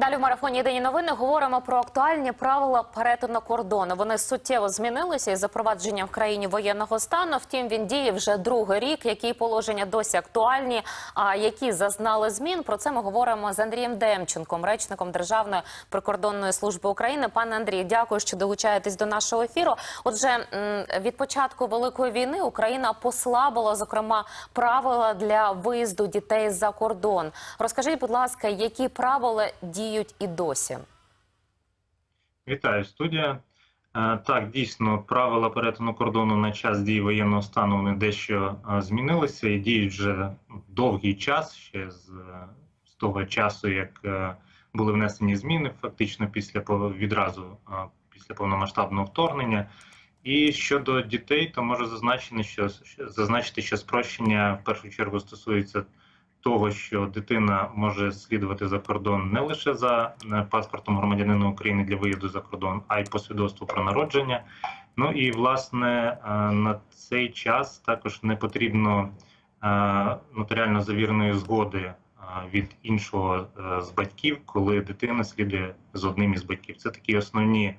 Далі в марафоні «Єдині новини говоримо про актуальні правила перетину кордону. Вони суттєво змінилися із запровадженням в країні воєнного стану. Втім, він діє вже другий рік. Які положення досі актуальні, а які зазнали змін? Про це ми говоримо з Андрієм Демченком, речником Державної прикордонної служби України. Пане Андрій, дякую, що долучаєтесь до нашого ефіру. Отже, від початку великої війни Україна послабила зокрема правила для виїзду дітей за кордон. Розкажіть, будь ласка, які правила діють і досі? Вітаю, студія. Е, Так, дійсно, правила перетину кордону на час дії воєнного стану вони дещо е, змінилися і діють вже довгий час, ще з, з того часу, як е, були внесені зміни, фактично після відразу після повномасштабного вторгнення. І щодо дітей, то можу зазначити, що зазначити, що спрощення в першу чергу стосується того, що дитина може слідувати за кордон не лише за е, паспортом громадянина України для виїзду за кордон, а й по свідоцтву про народження. Ну і власне е, на цей час також не потрібно е, нотаріально завіреної згоди від іншого з батьків, коли дитина слідує з одним із батьків. Це такі основні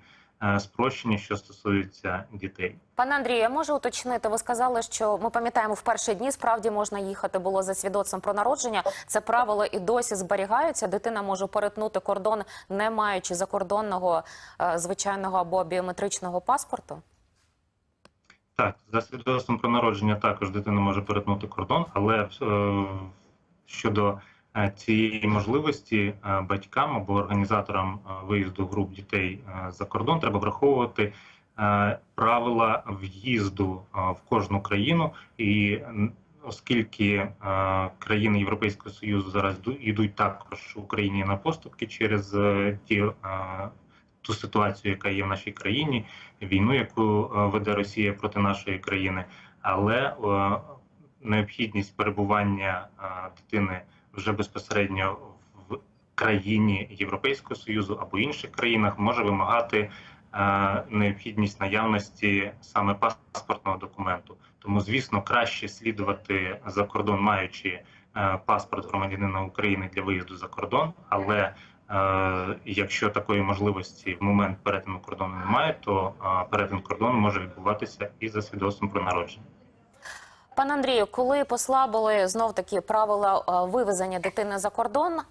спрощення, що стосуються дітей. Пане Андрію, я можу уточнити. Ви сказали, що ми пам'ятаємо, в перші дні справді можна їхати було за свідоцтвом про народження. Це правило і досі зберігаються. Дитина може перетнути кордон, не маючи закордонного е, звичайного або біометричного паспорту. Так, за свідоцтвом про народження також дитина може перетнути кордон, але е, щодо е, цієї можливості е, батькам або організаторам е, виїзду груп дітей е, за кордон треба враховувати е, правила в'їзду е, в кожну країну. І Оскільки е, країни Європейського Союзу зараз йду- йдуть також Україні на поступки через е, ті е, ту ситуацію, яка є в нашій країні, війну, яку е, веде Росія проти нашої країни, але е, необхідність перебування е, дитини вже безпосередньо в країні Європейського Союзу або інших країнах може вимагати е, необхідність наявності саме паспортного документу. Тому, звісно, краще слідувати за кордон, маючи е, паспорт громадянина України для виїзду за кордон, але Е, Якщо такої можливості в момент перетину кордону немає, то перетин кордону може відбуватися і за свідоцтвом про народження. Пане Андрію, коли послабили знов таки правила е, вивезення дитини за кордон,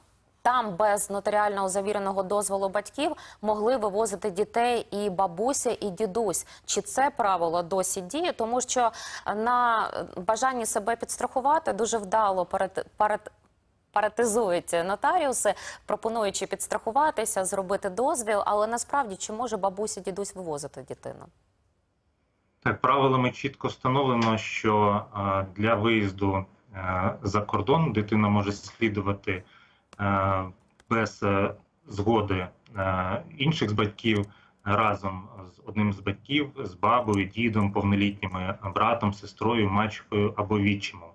там без нотаріального завіреного дозволу батьків могли вивозити дітей і бабуся, і дідусь. Чи це правило досі діє? Тому що на бажанні себе підстрахувати дуже вдало перед перед. Паратизують нотаріуси, пропонуючи підстрахуватися, зробити дозвіл, але насправді чи може бабуся дідусь вивозити дитину? Правилами чітко встановлено, що е, для виїзду е, за кордон дитина може слідувати е, без згоди інших з батьків разом з одним з батьків, з бабою, дідом, повнолітніми, братом, сестрою, мачехою або відчимом.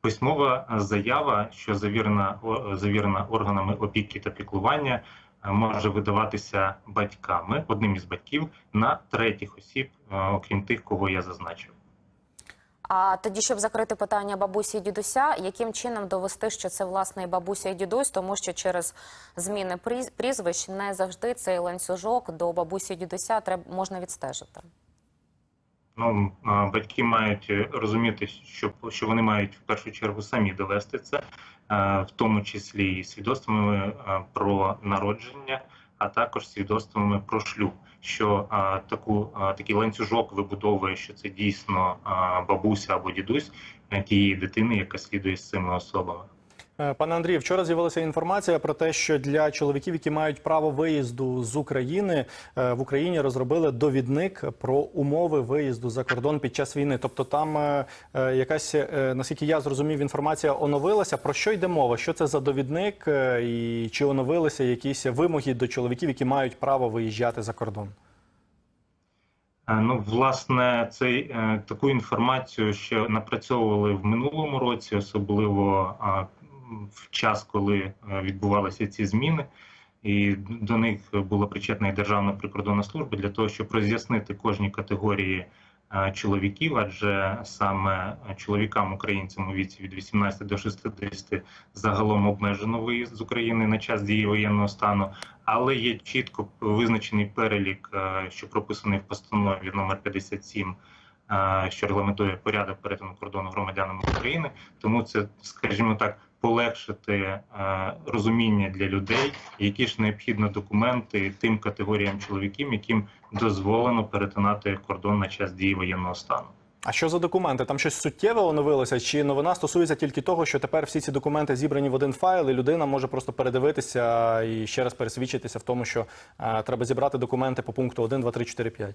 Письмова заява, що завірена завірена органами опіки та піклування, може видаватися батьками, одним із батьків на третіх осіб, е, окрім тих, кого я зазначив. А тоді, щоб закрити питання бабусі і дідуся, яким чином довести, що це власне і бабуся і дідусь, тому що через зміни пріз- прізвищ не завжди цей ланцюжок до бабусі і дідуся можна відстежити. Ну, батьки мають е, розуміти, що, що вони мають в першу чергу самі довести це, е, в тому числі і свідоцтвами е, про народження, а також свідоцтвами про шлюб. Що е, таку е, такий ланцюжок вибудовує, що це дійсно е, бабуся або дідусь тієї дитини, яка слідує з цими особами. Е, Пане Андрію, вчора з'явилася інформація про те, що для чоловіків, які мають право виїзду з України, е, в Україні розробили довідник про умови виїзду за кордон під час війни. Тобто, там е, якась, наскільки я зрозумів, інформація оновилася. Про що йде мова? Що це за довідник, і чи оновилися якісь вимоги до чоловіків, які мають право виїжджати за кордон? Ну, власне, цей таку інформацію ще напрацьовували в минулому році, особливо в час, коли е, відбувалися ці зміни, і до них була причетна і Державна прикордонна служба для того, щоб роз'яснити кожній категорії е, чоловіків, адже саме чоловікам українцям у віці від 18 до 60 загалом обмежено виїзд з України на час дії воєнного стану, але є чітко визначений перелік, е, що прописаний в постанові номер 57, е, що регламентує порядок перетину кордону громадянами України. Тому це, скажімо так, полегшити е, розуміння для людей, які ж необхідно документи тим категоріям чоловіків, яким дозволено перетинати кордон на час дії воєнного стану. А що за документи? Там щось суттєве оновилося? Чи новина стосується тільки того, що тепер всі ці документи зібрані в один файл, і людина може просто передивитися і ще раз пересвідчитися в тому, що е, треба зібрати документи по пункту 1, 2, 3, 4, 5?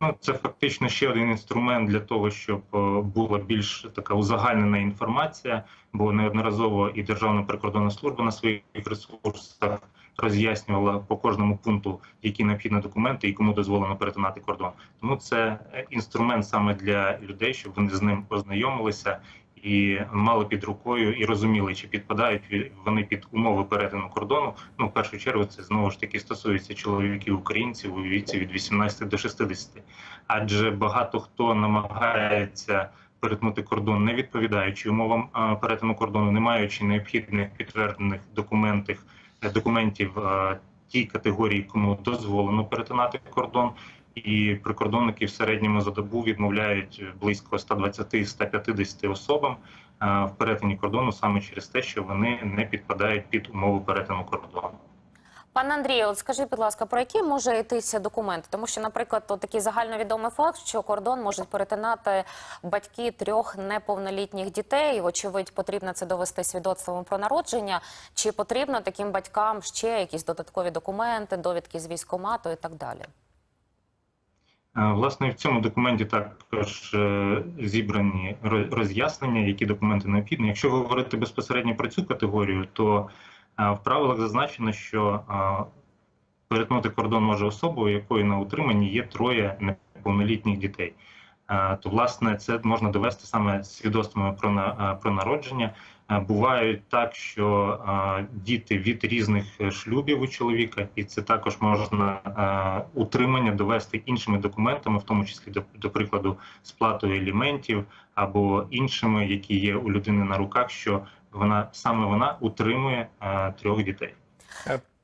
Ну, це фактично ще один інструмент для того, щоб е, була більш така узагальнена інформація, бо неодноразово і Державна прикордонна служба на своїх ресурсах роз'яснювала по кожному пункту, які необхідні документи і кому дозволено перетинати кордон. Тому це е, інструмент саме для людей, щоб вони з ним ознайомилися і мали під рукою і розуміли, чи підпадають вони під умови перетину кордону. Ну, в першу чергу, це знову ж таки стосується чоловіків українців у віці від 18 до 60. Адже багато хто намагається перетнути кордон, не відповідаючи умовам перетину кордону, не маючи необхідних підтверджених документів документів е, тій категорії, кому дозволено перетинати кордон. І прикордонники в середньому за добу відмовляють близько 120-150 особам е, в перетині кордону саме через те, що вони не підпадають під умови перетину кордону. Пане Андрію, от скажіть, будь ласка, про які може йтися документи? Тому що, наприклад, от такий загальновідомий факт, що кордон можуть перетинати батьки трьох неповнолітніх дітей. Очевидь, потрібно це довести свідоцтвом про народження. Чи потрібно таким батькам ще якісь додаткові документи, довідки з військкомату і так далі? Е, Власне, в цьому документі також е, зібрані роз'яснення, які документи необхідні. Якщо говорити безпосередньо про цю категорію, то е, в правилах зазначено, що перетнути кордон може особа, у якої на утриманні є троє неповнолітніх дітей. То, власне, це можна довести саме свідоцтвами про про народження. Е, Бувають так, що е, діти від різних е, шлюбів у чоловіка, і це також можна е, утримання довести іншими документами, в тому числі до, прикладу, сплатою еліментів або іншими, які є у людини на руках, що вона саме вона утримує е, трьох дітей.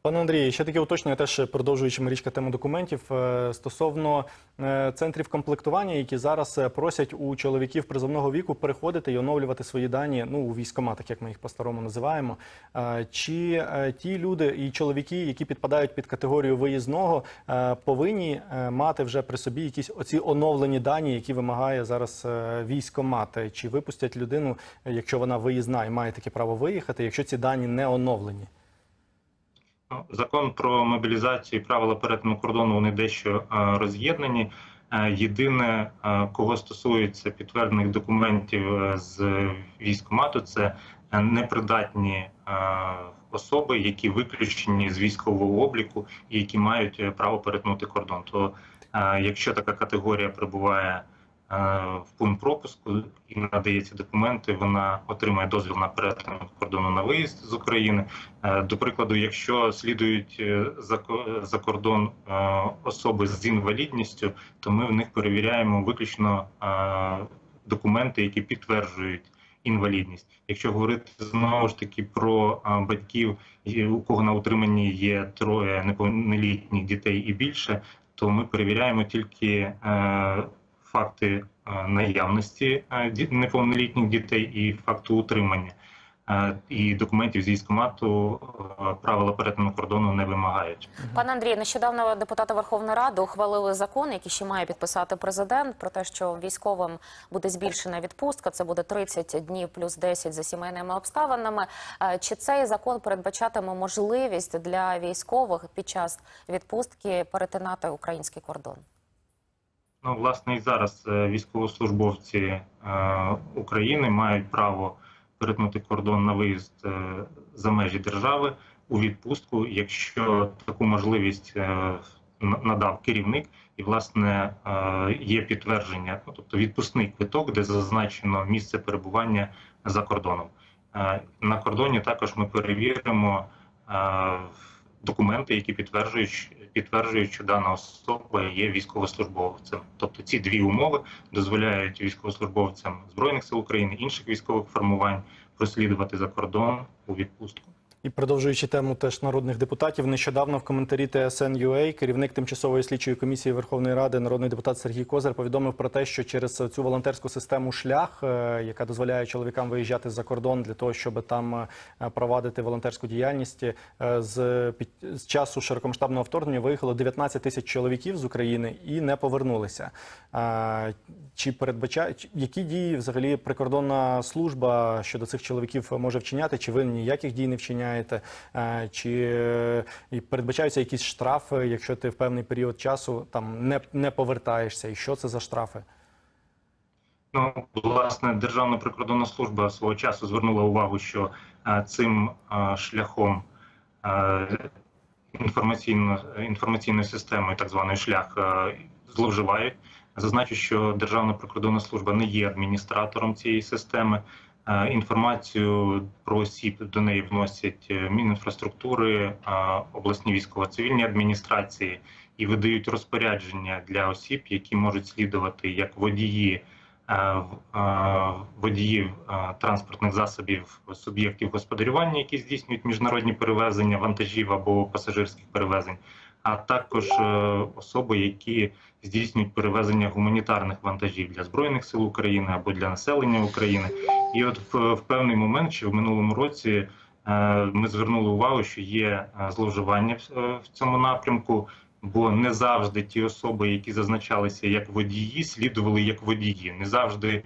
Пане Андрію, ще таке уточнення, теж продовжуючи Марічка тему документів е, стосовно е, центрів комплектування, які зараз е, просять у чоловіків призовного віку переходити і оновлювати свої дані ну у військкоматах, як ми їх по-старому називаємо. Чи ті люди і чоловіки, які підпадають під категорію виїзного, повинні мати вже при собі якісь оці оновлені дані, які вимагає зараз військкомат? Чи випустять людину, якщо вона виїзна і має таке право виїхати, якщо ці дані не оновлені? Ну, Закон про мобілізацію і правила перетину кордону вони дещо е, роз'єднані. Е, Єдине, е, кого стосується підтверджених документів з військкомату, це непридатні особи, які виключені з військового обліку і які мають право перетнути кордон. То якщо така категорія перебуває е, в пункт пропуску і надається документи, вона отримає дозвіл на перетин кордону на виїзд з України. Е, До прикладу, якщо слідують е, за ко- кордон е, особи з інвалідністю, то ми в них перевіряємо виключно е, документи, які підтверджують інвалідність. Якщо говорити знову ж таки про е, батьків, у кого на утриманні є троє неповнолітніх дітей і більше, то ми перевіряємо тільки е, факти е, наявності е, неповнолітніх дітей і факту утримання. Е, І документів з військкомату е, правила перетину кордону не вимагають. Пане Андрію, нещодавно депутати Верховної Ради ухвалили закон, який ще має підписати президент, про те, що військовим буде збільшена відпустка. Це буде 30 днів плюс 10 за сімейними обставинами. Чи цей закон передбачатиме можливість для військових під час відпустки перетинати український кордон? Ну, власне, і зараз е, військовослужбовці е, України мають право перетнути кордон на виїзд е, за межі держави у відпустку, якщо таку можливість надав керівник, і власне є підтвердження, ну, тобто відпускний квиток, де зазначено місце перебування за кордоном. На кордоні також ми перевіримо документи, які підтверджують, підтверджують, що дана особа є військовослужбовцем. Тобто ці дві умови дозволяють військовослужбовцям збройних сил України інших військових формувань прослідувати за кордон у відпустку. І продовжуючи тему теж народних депутатів, нещодавно в коментарі TSN.ua керівник тимчасової слідчої комісії Верховної Ради, народний депутат Сергій Козир, повідомив про те, що через цю волонтерську систему шлях, е, яка дозволяє чоловікам виїжджати за кордон для того, щоб там е, провадити волонтерську діяльність, е, з з часу широкомасштабного вторгнення виїхало 19 тисяч чоловіків з України і не повернулися. Чи передбачає які дії взагалі прикордонна служба щодо цих чоловіків може вчиняти? Чи ви ніяких дій не вчиняєте? Е, Чи е, передбачаються якісь штрафи, якщо ти в певний період часу там не, не повертаєшся? І що це за штрафи? Ну, власне, Державна прикордонна служба свого часу звернула увагу, що е, цим е, шляхом е, інформаційно, інформаційною системою, так званий шлях, е, зловживають. Зазначу, що Державна прикордонна служба не є адміністратором цієї системи. Е, Інформацію про осіб до неї вносять е, Мінінфраструктури, е, обласні військово-цивільні адміністрації і видають розпорядження для осіб, які можуть слідувати як водії водіїв транспортних засобів суб'єктів господарювання, які здійснюють міжнародні перевезення вантажів або пасажирських перевезень, а також е, особи, які здійснюють перевезення гуманітарних вантажів для збройних сил України або для населення України. І от в, в певний момент, ще в минулому році, е, ми звернули увагу, що є е, зловживання в, цьому напрямку. Бо не завжди ті особи, які зазначалися як водії, слідували як водії. Не завжди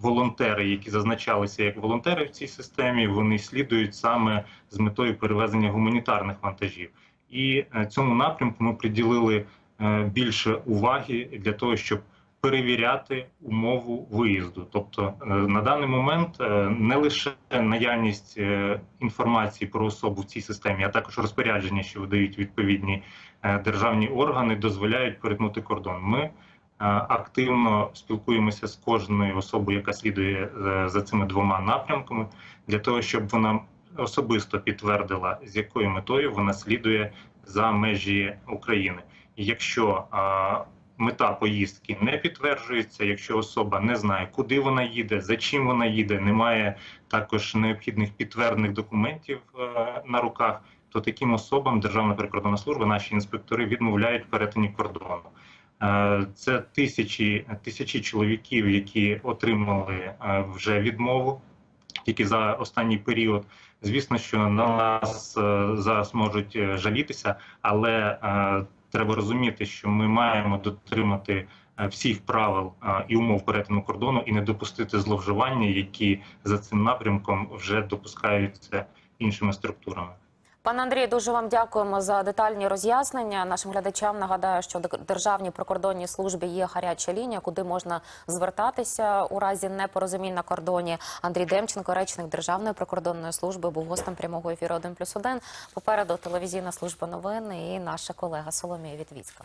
волонтери, які зазначалися як волонтери в цій системі, вони слідують саме з метою перевезення гуманітарних вантажів. І е, цьому напрямку ми приділили е, більше уваги для того, щоб перевіряти умову виїзду. Тобто е, на даний момент не лише наявність інформації про особу в цій системі, а також розпорядження, що видають відповідні державні органи, дозволяють перетнути кордон. Ми активно спілкуємося з кожною особою, яка слідує за цими двома напрямками, для того, щоб вона особисто підтвердила, з якою метою вона слідує за межі України. І якщо е, мета поїздки не підтверджується, якщо особа не знає, куди вона їде, за чим вона їде, немає також необхідних підтверджених документів е, на руках, то таким особам Державна прикордонна служба, наші інспектори відмовляють перетині кордону. Е, Це тисячі тисячі чоловіків, які отримали е, вже відмову тільки за останній період. Звісно, що на нас е, зараз можуть е, жалітися, але е, треба розуміти, що ми маємо дотримати всіх правил і умов перетину кордону і не допустити зловживання, які за цим напрямком вже допускаються іншими структурами. Пане Андрію, дуже вам дякуємо за детальні роз'яснення. Нашим глядачам нагадаю, що в Державній прикордонній службі є гаряча лінія, куди можна звертатися у разі непорозумінь на кордоні. Андрій Демченко, речник Державної прикордонної служби, був гостем прямого ефіру 1+,1. Попереду телевізійна служба новин і наша колега Соломія Вітвіцька.